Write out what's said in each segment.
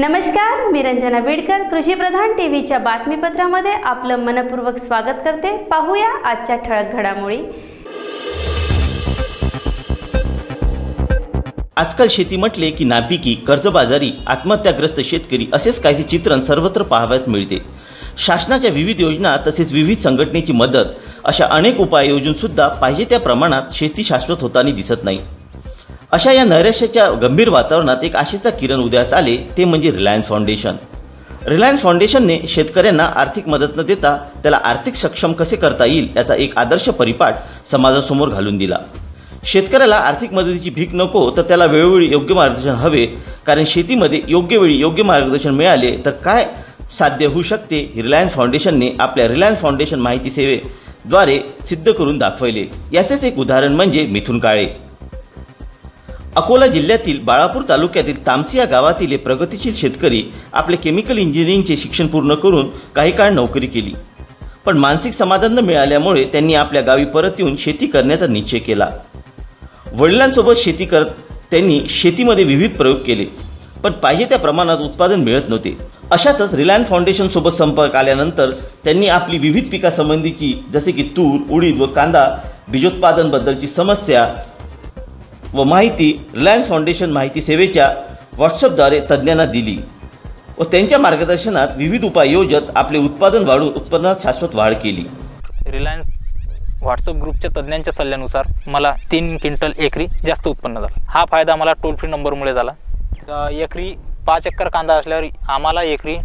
नमस्कार मी रंजना बीडकर कृषी प्रधान टीव्हीच्या बातमीपत्रामध्ये आपलं मनपूर्वक स्वागत करते. पाहूया आजच्या ठळक घडामोडी. आजकाल शेती म्हटले की नापिकी कर्जबाजारी आत्महत्याग्रस्त शेतकरी असेच काहीसे चित्रण सर्वत्र पाहावयास मिळते. शासनाच्या विविध योजना तसेच विविध संघटनेची मदत अशा अनेक उपाय योजून सुद्धा पाहिजे त्या प्रमाणात शेती शाश्वत होताना दिसत नाही. अशा या नैराश्याच्या गंभीर वातावरणात एक आशेचा किरण उदयास आले ते म्हणजे रिलायन्स फाउंडेशन. रिलायन्स फाउंडेशनने शेतकऱ्यांना आर्थिक मदत न देता त्याला आर्थिक सक्षम कसे करता येईल याचा एक आदर्श परिपाठ समाजासमोर घालून दिला. शेतकऱ्याला आर्थिक मदतीची भीक नको तर त्याला वेळोवेळी योग्य मार्गदर्शन हवे. कारण शेतीमध्ये योग्य वेळी योग्य मार्गदर्शन मिळाले तर काय साध्य होऊ शकते रिलायन्स फाउंडेशनने आपल्या रिलायन्स फाउंडेशन माहिती सेवेद्वारे सिद्ध करून दाखवले. याचेच एक उदाहरण म्हणजे मिथुन काळे. अकोला जिल्ह्यातील बाळापूर तालुक्यातील तामसी या गावातील एक प्रगतीशील शेतकरी आपले केमिकल इंजिनिअरिंगचे शिक्षण पूर्ण करून काही काळ नोकरी केली. पण मानसिक समाधान न मिळाल्यामुळे त्यांनी आपल्या गावी परत येऊन शेती करण्याचा निश्चय केला. वडिलांसोबत शेती करत त्यांनी शेतीमध्ये विविध प्रयोग केले पण पाहिजे त्या प्रमाणात उत्पादन मिळत नव्हते. अशातच रिलायन्स फाउंडेशनसोबत संपर्क आल्यानंतर त्यांनी आपली विविध पिकासंबंधीची जसे की तूर उडीद व कांदा बीजोत्पादनबद्दलची समस्या व माहिती रिलायन्स फाउंडेशन माहिती सेवेच्या व्हॉट्सअपद्वारे तज्ज्ञांना दिली व त्यांच्या मार्गदर्शनात विविध उपाय योजत आपले उत्पादन वाढवून उत्पन्नात शाश्वत वाढ केली. रिलायन्स व्हॉट्सअप ग्रुपच्या तज्ज्ञांच्या सल्ल्यानुसार मला तीन क्विंटल एकरी जास्त उत्पन्न झालं. हा फायदा मला टोल फ्री नंबरमुळे झाला. एकरी पाच एकर कांदा असल्यावर आम्हाला एकरी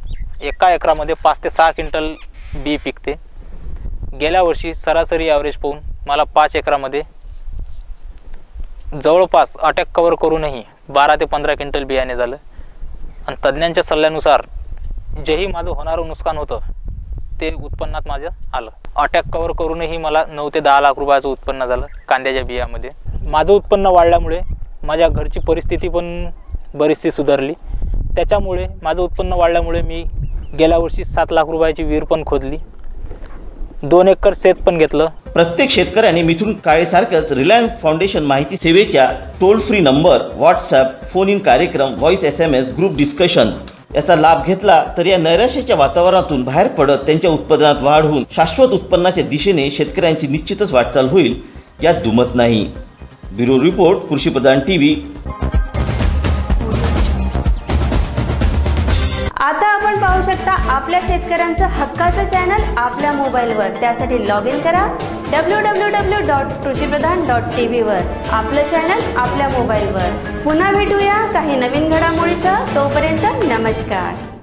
एका एकरामध्ये पाच ते सहा क्विंटल बी पिकते. गेल्या वर्षी सरासरी ॲव्हरेज पाहून मला पाच एकरामध्ये जवळपास अटॅक कवर करूनही बारा ते पंधरा क्विंटल बियाणे झालं. आणि तज्ज्ञांच्या सल्ल्यानुसार जेही माझं होणारं नुकसान होतं ते उत्पन्नात माझं आलं. अटॅक कवर करूनही मला नऊ ते दहा लाख रुपयाचं उत्पन्न झालं कांद्याच्या बियामध्ये. माझं उत्पन्न वाढल्यामुळे माझ्या घरची परिस्थिती पण बरीचशी सुधारली. त्याच्यामुळे माझं उत्पन्न वाढल्यामुळे मी गेल्या वर्षी सात लाख रुपयाची विहीर पण खोदली. दोन एकर शेत पण घेतलं. प्रत्येक शेतकऱ्याने मिथून काळेसारखंच रिलायन्स फाउंडेशन माहिती सेवेच्या toll free number WhatsApp phone in कार्यक्रम voice S M S group discussion याचा लाभ घेतला तर या नैराश्याच्या वातावरणातून बाहेर पडत त्यांच्या उत्पादनात वाढ होऊन शाश्वत उत्पन्नाच्या दिशेने शेतकऱ्यांची निश्चितच वाटचाल होईल यात दुमत नाही. Bureau report Krushipradhan T V शकता आपल्या शेतकऱ्यांचं हक्काचं चॅनल आपल्या मोबाईलवर. त्यासाठी लॉग इन करा W W W dot Krushipradhan dot T व्हीवर आपलं चॅनल आपल्या मोबाईलवर. पुन्हा भेटूया काही नवीन घडामोडीचं तोपर्यंत नमस्कार.